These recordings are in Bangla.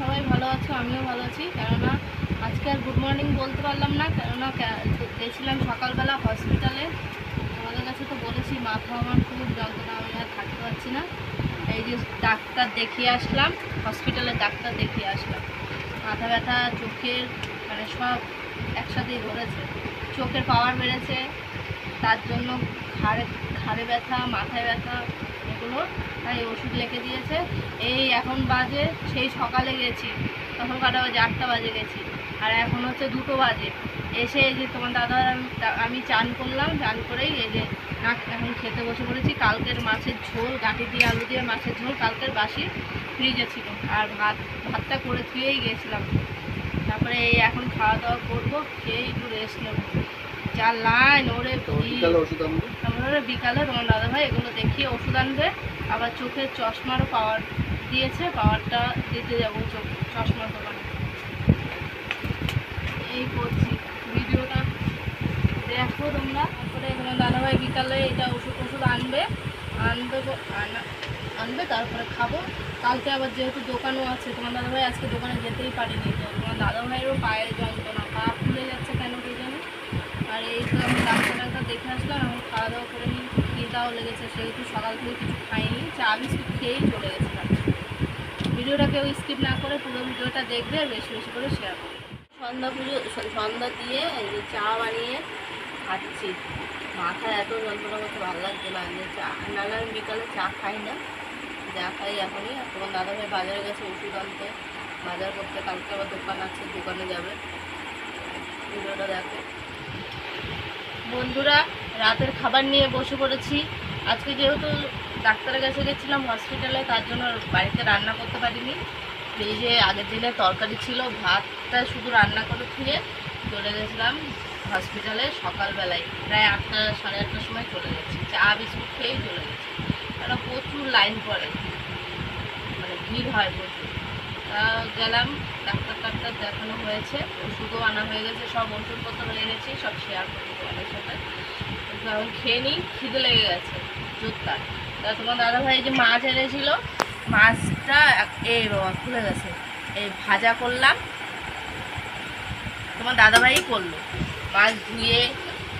সবাই ভালো আছো, আমিও ভালো আছি। কেননা আজকে আর গুড মর্নিং বলতে পারলাম না, কেননা গেছিলাম সকালবেলা হসপিটালে আমাদের কাছে তো বলেছি মাথা আমার খুব যন্ত্রণা, আমি আর থাকতে পারছি না। এই যে ডাক্তার দেখিয়ে আসলাম হসপিটালে ডাক্তার দেখিয়ে আসলাম। মাথা ব্যথা, চোখের মানে সব একসাথেই ধরেছে। চোখের পাওয়ার বেড়েছে, তার জন্য ঘাড়ে ঘাড়ে ব্যথা, মাথায় ব্যথা এগুলো তাই ওষুধ লিখে দিয়েছে। এই এখন বাজে, সেই সকালে গেছি। তখন কাটা বাজে? আটটা বাজে গেছি। আর এখন হচ্ছে দুটো বাজে। এসে এই যে তোমার দাদা, আমি চান করলাম, চান করেই এই যে এখন খেতে বসে পড়েছি। কালকের মাছের ঝোল, গাঁটি দিয়ে আলু দিয়ে মাছের ঝোল কালকের বাসি ফ্রিজে ছিল। আর ভাত, ভাতটা করে ধুয়েই গেছিলাম। তারপরে এই এখন খাওয়া দাওয়া করব, খেয়ে একটু রেস্ট নেব। যা লাইন ওরে তো বিকালে তোমার দাদাভাই এগুলো দেখিয়ে ওষুধ আনবে। আবার চোখের চশমারও পাওয়ার দিয়েছে পাওয়ারটা দিতে যাব চোখ চশমার দোকানে। এই করছি ভিডিওটা। দেখো তোমরা তারপরে তোমার দাদাভাই বিকালে এটা ওষুধ ওষুধ আনবে। আনবে আনা- আনবে তারপরে খাব। কালকে আবার যেহেতু দোকানও আছে তোমার দাদাভাই আজকে দোকানে যেতেই পারিনি তো তোমার দাদাভাইয়েরও পায়ের যন্ত্রণা পা ফুলে যাচ্ছে কেন কে জানে আর এই তো আমি ডাক্তার আসলাম এখন খাওয়া দাওয়া করে নিই খিদাও লেগেছে, সেহেতু সকাল থেকে কিছু খাইনি, চা বিস্কুট খেয়েই চলে গেছিলাম। ভিডিওটা কেউ স্কিপ না করে পুরো ভিডিওটা দেখবে আর বেশি বেশি করে শেয়ার করবে। সন্ধ্যা পুজো সন্ধ্যা দিয়ে চা বানিয়ে খাচ্ছি। মাথায় এত যন্ত্রণা করতে ভালো লাগছে না, যে চা নাহলে আমি বিকালে চা খাই না। যা খাই এখনই। তোমার দাদা ভাই বাজারে গেছে ওষুধ আনতে। বাজার করতে কালকে আবার দোকান আছে, দোকানে যাবে। ভিডিওটা দেখো। বন্ধুরা, রাতের খাবার নিয়ে বসে পড়েছি। আজকে যেহেতু ডাক্তারের কাছে গেছিলাম হসপিটালে তার জন্য বাড়িতে রান্না করতে পারিনি। ফ্রিজে আগের দিনে তরকারি ছিল, ভাতটা শুধু রান্না করে খেয়ে চলে গেছিলাম হসপিটালে সকালবেলায়। প্রায় আটটা, সাড়ে আটটার সময় চলে গেছি। চা, বিস্কুট খেয়েই চলে গেছি। কারণ প্রচুর লাইন পড়ে। মানে ভিড় হয় প্রচুর। গেলাম, ডাক্তার টাক্তার দেখানো হয়েছে, ওষুধও আনা হয়ে গেছে, সব ওষুধপত্র এনেছি, সব শেয়ার করব তোমাদের সাথে। কিন্তু এখন খেয়ে নিই, খিদে লেগে গেছে, জোরদার। তা তোমার দাদাভাই যে মাছ এনেছিল, মাছটা এই বাবা, খুলে গেছে। এই ভাজা করলাম। তোমার দাদাভাই করল। মাছ ধুয়ে,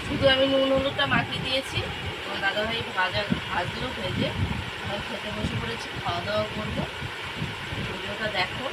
শুধু আমি নুন হলুদটা মাখিয়ে দিয়েছি। তোমার দাদাভাই ভাজা ভাজলো, ভেজে। খেতে বসে পড়েছি, খাওয়া দাওয়া করব। ভিডিওটা দেখো